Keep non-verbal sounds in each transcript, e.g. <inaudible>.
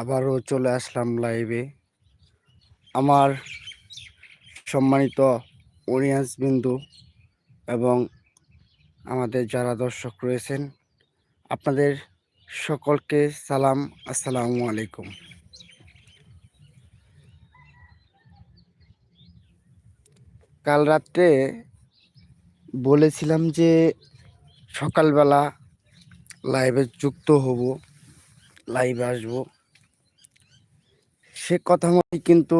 আবারও চলে আসলাম লাইভে আমার সম্মানিত অডিয়েন্স বিন্দু এবং আমাদের যারা দর্শক রয়েছেন, আপনাদের সকলকে সালাম, আসসালামু আলাইকুম। কাল রাত্রে বলেছিলাম যে সকালবেলা লাইভে যুক্ত হব লাইভে আসব। সে কথা মতোই কিন্তু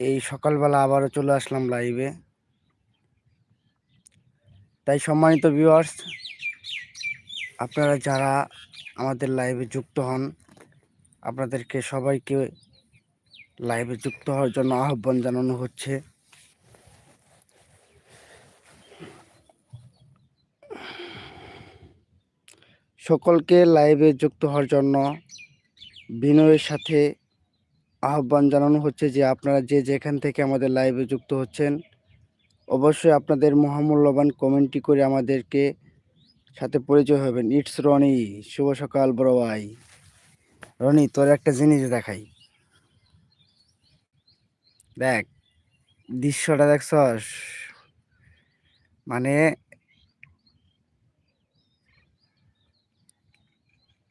এই সকালবেলা আবারও চলে আসলাম লাইভে তাই সম্মানিত ভিউয়ার্স আপনারা যারা আমাদের লাইভে যুক্ত হন, আপনাদেরকে সবাইকে লাইভে যুক্ত হওয়ার জন্য আহ্বান জানানো হচ্ছে। সকলকে লাইভে যুক্ত হওয়ার জন্য বিনয়ের সাথে আহ্বান জানানো হচ্ছে যে আপনারা যে যেখান থেকে আমাদের লাইভে যুক্ত হচ্ছেন, অবশ্যই আপনাদের মহামূল্যবান কমেন্টটি করে আমাদেরকে সাথে পরিচয় হবেন। ইটস রনি শুভ সকাল বড় ভাই। রনি তোর একটা জিনিস দেখাই। দেখ, দৃশ্যটা দেখছস? মানে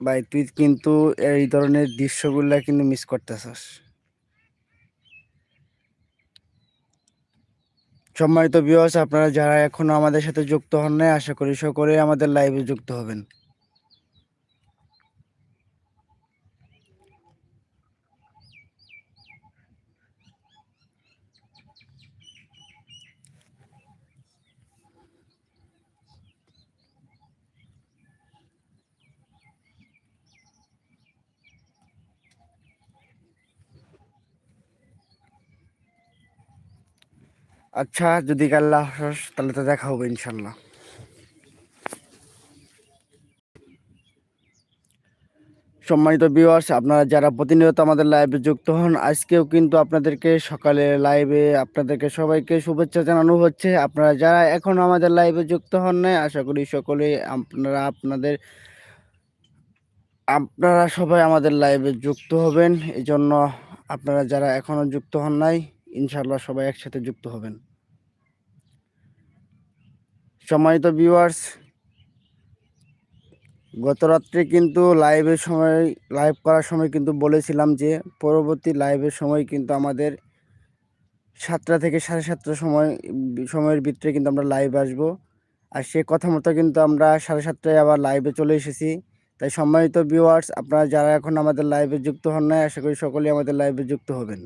ভাই, তুই কিন্তু এই ধরনের দৃশ্যগুলা কিন্তু মিস করতেছস। সম্মানিত বিয়স আপনারা যারা এখনও আমাদের সাথে যুক্ত হন নাই, আশা করি সকলে আমাদের লাইভে যুক্ত হবেন। আচ্ছা যদি আল্লাহ হাফেজ, তাহলে তো দেখা হবে ইনশাল্লাহ সম্মানিত ভিউয়ার্স আপনারা যারা প্রতিনিয়ত আমাদের লাইভে যুক্ত হন আজকেও কিন্তু আপনাদেরকে সকালে লাইভে আপনাদেরকে সবাইকে শুভেচ্ছা জানানো হচ্ছে। আপনারা যারা এখনও আমাদের লাইভে যুক্ত হন নাই আশা করি সকলে আপনারা আপনাদের আপনারা সবাই আমাদের লাইভে যুক্ত হবেন। এই জন্য আপনারা যারা এখনও যুক্ত হন নাই ইনশাল্লাহ সবাই একসাথে যুক্ত হবেন। সম্মানিত ভিউয়ার্স গত রাত্রে কিন্তু লাইভের সময় লাইভ করার সময় কিন্তু বলেছিলাম যে, পরবর্তী লাইভের সময় কিন্তু আমাদের সাতটা থেকে সাড়ে সাতটার সময়, সময়ের ভিতরে কিন্তু আমরা লাইভ আসব। আর সে কথা মতো কিন্তু আমরা সাড়ে সাতটায় আবার লাইভে চলে এসেছি। তাই সম্মানিত ভিউয়ার্স আপনারা যারা এখন আমাদের লাইভে যুক্ত হন নাই, আশা করি সকলেই আমাদের লাইভে যুক্ত হবেন।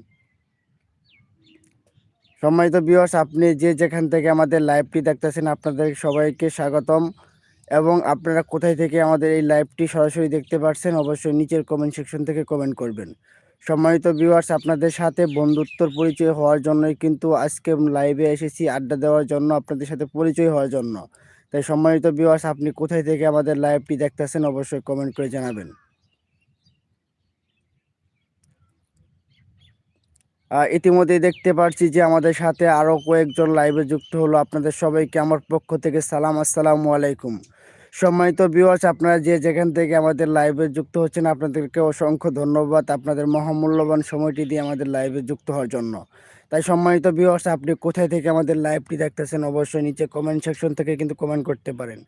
সম্মানিত ভিউয়ার্স আপনি যে যেখান থেকে আমাদের লাইভটি দেখতেছেন, আপনাদের সবাইকে স্বাগতম। এবং আপনারা কোথায় থেকে আমাদের এই লাইভটি সরাসরি দেখতে পাচ্ছেন অবশ্যই নিচের কমেন্ট সেকশন থেকে কমেন্ট করবেন। সম্মানিত ভিউয়ার্স আপনাদের সাথে বন্ধুত্বর পরিচয় হওয়ার জন্যই কিন্তু আজকে লাইভে এসেছি, আড্ডা দেওয়ার জন্য, আপনাদের সাথে পরিচয় হওয়ার জন্য। তাই সম্মানিত ভিউয়ার্স আপনি কোথায় থেকে আমাদের লাইভটি দেখতেছেন, অবশ্যই কমেন্ট করে জানাবেন। ইতিমধ্যে দেখতে পাচ্ছি যে আমাদের সাথে আরও কয়েকজন লাইভে যুক্ত হলো। আপনাদের সবাইকে আমার পক্ষ থেকে সালাম, আসসালামু আলাইকুম। সম্মানিত ভিউয়ার্স আপনারা যে যেখান থেকে আমাদের লাইভে যুক্ত হচ্ছেন, আপনাদেরকে অসংখ্য ধন্যবাদ আপনাদের মহামূল্যবান সময়টি দিয়ে আমাদের লাইভে যুক্ত হওয়ার জন্য। তাই সম্মানিত ভিউয়ার্স আপনি কোথায় থেকে আমাদের লাইভটি দেখতেছেন, অবশ্যই নিচে কমেন্ট সেকশন থেকে কিন্তু কমেন্ট করতে পারেন।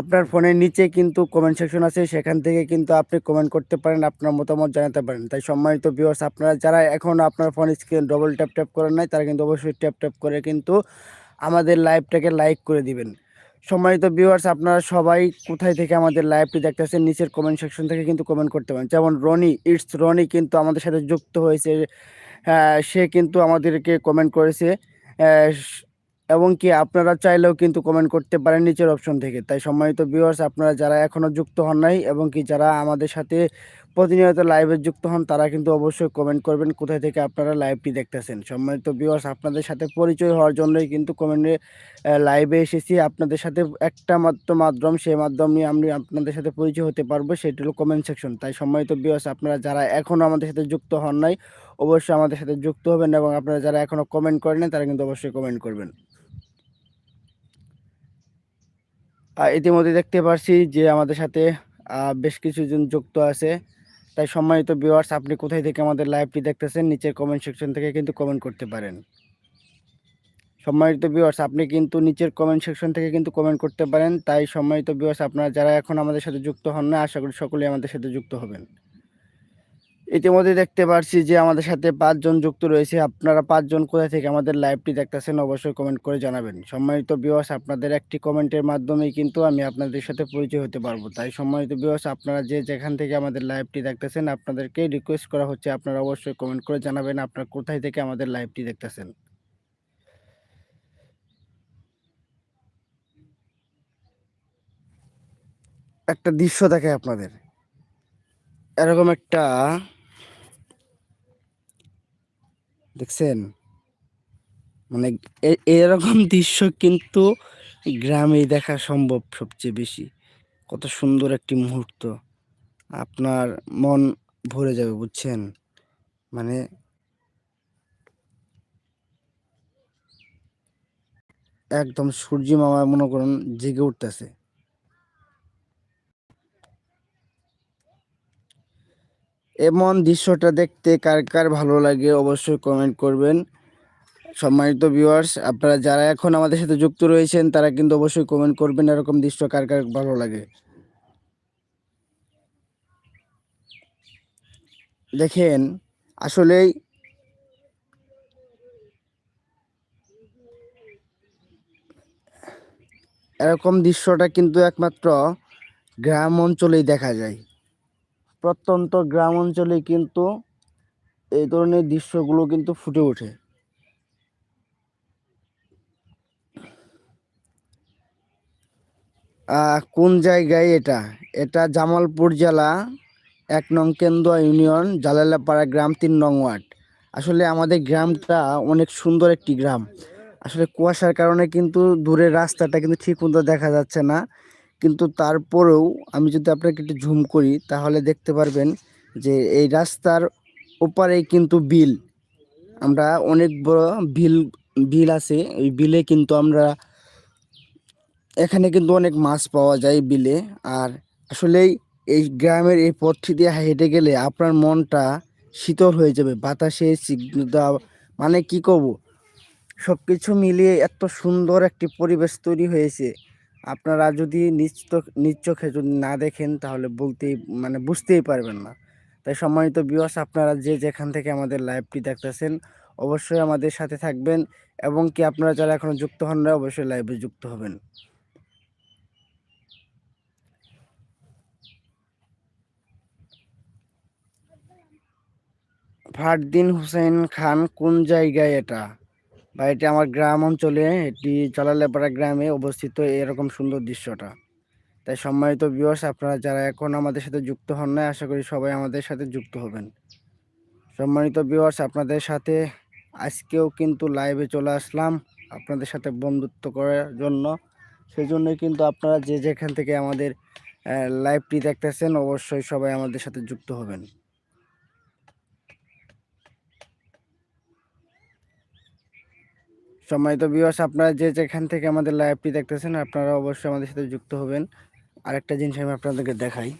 আপনার ফোনের নিচে কিন্তু কমেন্ট সেকশন আছে, সেখান থেকে কিন্তু আপনি কমেন্ট করতে পারেন, আপনার মতামত জানাতে পারেন। তাই সম্মানিত ভিউয়ার্স আপনারা যারা এখন আপনার phone screen double tap tap করেন নাই, তারা কিন্তু অবশ্যই ট্যাপ ট্যাপ করে কিন্তু আমাদের লাইভটাকে লাইক করে দিবেন। সম্মানিত ভিউয়ার্স আপনারা সবাই কোথায় থেকে আমাদের লাইভটি দেখতেছেন, নিচের কমেন্ট সেকশন থেকে কিন্তু কমেন্ট করতে পারেন। যেমন রনি ইটস রনি কিন্তু আমাদের সাথে যুক্ত হয়েছে। সে কিন্তু আমাদেরকে কমেন্ট করেছে। এবং কি আপনারা চাইলেও কিন্তু কমেন্ট করতে পারেন নিচের অপশন থেকে। তাই সম্মানিত ভিউয়ার্স আপনারা যারা এখনও যুক্ত হন নাই এবং কি যারা আমাদের সাথে প্রতিনিয়ত লাইভে যুক্ত হন, তারা কিন্তু অবশ্যই কমেন্ট করবেন কোথায় থেকে আপনারা লাইভটি দেখতেছেন। সম্মানিত ভিউয়ার্স আপনাদের সাথে পরিচয় হওয়ার জন্যই কিন্তু কমেন্টে লাইভে এসেছি। আপনাদের সাথে একটা মাত্র মাধ্যম সেই মাধ্যম নিয়ে আমি আপনাদের সাথে পরিচয় হতে পারব, সেটি হলো কমেন্ট সেকশন তাই সম্মানিত ভিউয়ার্স আপনারা যারা এখনও আমাদের সাথে যুক্ত হন নাই, অবশ্যই আমাদের সাথে যুক্ত হবেন এবং আপনারা যারা এখনও কমেন্ট করেন তারা কিন্তু অবশ্যই কমেন্ট করবেন। ইতিমধ্যে দেখতে পারছি যে আমাদের সাথে বেশ কিছুজন যুক্ত আছে। তাই সম্মানিত ভিউয়ার্স আপনি কোথায় থেকে আমাদের লাইভটি দেখতেছেন, নিচের কমেন্ট সেকশন থেকে কিন্তু কমেন্ট করতে পারেন। সম্মানিত ভিউয়ার্স আপনি কিন্তু নিচের কমেন্ট সেকশন থেকে কিন্তু কমেন্ট করতে পারেন। তাই সম্মানিত ভিউয়ার্স আপনারা যারা এখন আমাদের সাথে যুক্ত হন না, আশা করি সকলেই আমাদের সাথে যুক্ত হবেন। ইতিমধ্যে দেখতে পারছি যে আমাদের সাথে পাঁচজন যুক্ত রয়েছে। আপনারা পাঁচজন কোথা থেকে আমাদের লাইভটি দেখতেছেন অবশ্যই কমেন্ট করে জানাবেন। সম্মানিত ভিউয়ার্স আপনাদের একটি কমেন্টের মাধ্যমেই কিন্তু আমি আপনাদের সাথে পরিচয় হতে পারব। তাই সম্মানিত ভিউয়ার্স আপনারা যে যেখান থেকে আমাদের লাইভটি দেখতেছেন, আপনাদেরকে রিকোয়েস্ট করা হচ্ছে, আপনারা অবশ্যই কমেন্ট করে জানাবেন আপনারা কোথায় থেকে আমাদের লাইভটি দেখতেছেন। একটা দৃশ্য দেখে আপনাদের। এরকম একটা দেখছেন? মানে এরকম <laughs> দৃশ্য কিন্তু গ্রামেই দেখা সম্ভব সবচেয়ে বেশি। কত সুন্দর একটি মুহূর্ত। আপনার মন ভরে যাবে, বুঝছেন? মানে একদম সূর্য মামা মনে করুন জেগে উঠতেছে। এমন দৃশ্যটা দেখতে কার কার ভালো লাগে অবশ্যই কমেন্ট করবেন। সম্মানিত ভিউয়ার্স আপনারা যারা এখন আমাদের সাথে যুক্ত রয়েছেন, তারা কিন্তু অবশ্যই কমেন্ট করবেন এরকম দৃশ্য কার কার ভালো লাগে। দেখেন আসলেই এরকম দৃশ্যটা কিন্তু একমাত্র গ্রাম অঞ্চলেই দেখা যায়। প্রত্যন্ত গ্রাম অঞ্চলে কিন্তু এই ধরনের দৃশ্যগুলো কিন্তু ফুটে ওঠে। কোন জায়গায় এটা? এটা জামালপুর জেলা, এক নং কেন্দ্র ইউনিয়ন, জালালাপাড়া গ্রাম, তিন নং ওয়ার্ড। আসলে আমাদের গ্রামটা অনেক সুন্দর একটি গ্রাম। আসলে কুয়াশার কারণে কিন্তু দূরের রাস্তাটা কিন্তু ঠিক মতো দেখা যাচ্ছে না। কিন্তু তারপরেও আমি যদি আপনাকে একটু ঝুম করি, তাহলে দেখতে পারবেন যে এই রাস্তার ওপারেই কিন্তু বিল। আমরা অনেক বড় বিল বিল আছে, এই বিলে কিন্তু আমরা এখানে কিন্তু অনেক মাছ পাওয়া যায় বিলে। আর আসলেই এই গ্রামের এই পথটি দিয়ে হেঁটে গেলে আপনার মনটা শীতল হয়ে যাবে, বাতাসে স্নিগ্ধতা মানে কি করব? সব কিছু মিলিয়ে এত সুন্দর একটি পরিবেশ তৈরি হয়েছে। আপনারা যদি নিজ নিজ চোখে যদি না দেখেন, তাহলে বলতেই মানে বুঝতেই পারবেন না। তাই সম্মানিত বিয়স আপনারা যে যেখান থেকে আমাদের লাইভটি দেখতেছেন, অবশ্যই আমাদের সাথে থাকবেন এবং কি আপনারা যারা এখনও যুক্ত হন না অবশ্যই লাইভে যুক্ত হবেন। ফারদিন হুসেন খান, কোন জায়গায় এটা? বা এটি আমার গ্রাম অঞ্চলে, এটি জালালেপাড়া গ্রামে অবস্থিত এরকম সুন্দর দৃশ্যটা। তাই সম্মানিত ভিউয়ার্স আপনারা যারা এখন আমাদের সাথে যুক্ত হন না আশা করি সবাই আমাদের সাথে যুক্ত হবেন। সম্মানিত ভিউয়ার্স আপনাদের সাথে আজকেও কিন্তু লাইভে চলে আসলাম আপনাদের সাথে বন্ধুত্ব করার জন্য। সেই জন্যই কিন্তু আপনারা যে যেখান থেকে আমাদের লাইভটি দেখতেছেন, অবশ্যই সবাই আমাদের সাথে যুক্ত হবেন। সম্মানিত বিবাস আপনারা যে যেখান থেকে আমাদের লাইভটি দেখতেছেন, আপনারা অবশ্যই আমাদের সাথে যুক্ত হবেন। আরেকটা জিনিস আমি আপনাদেরকে দেখাই।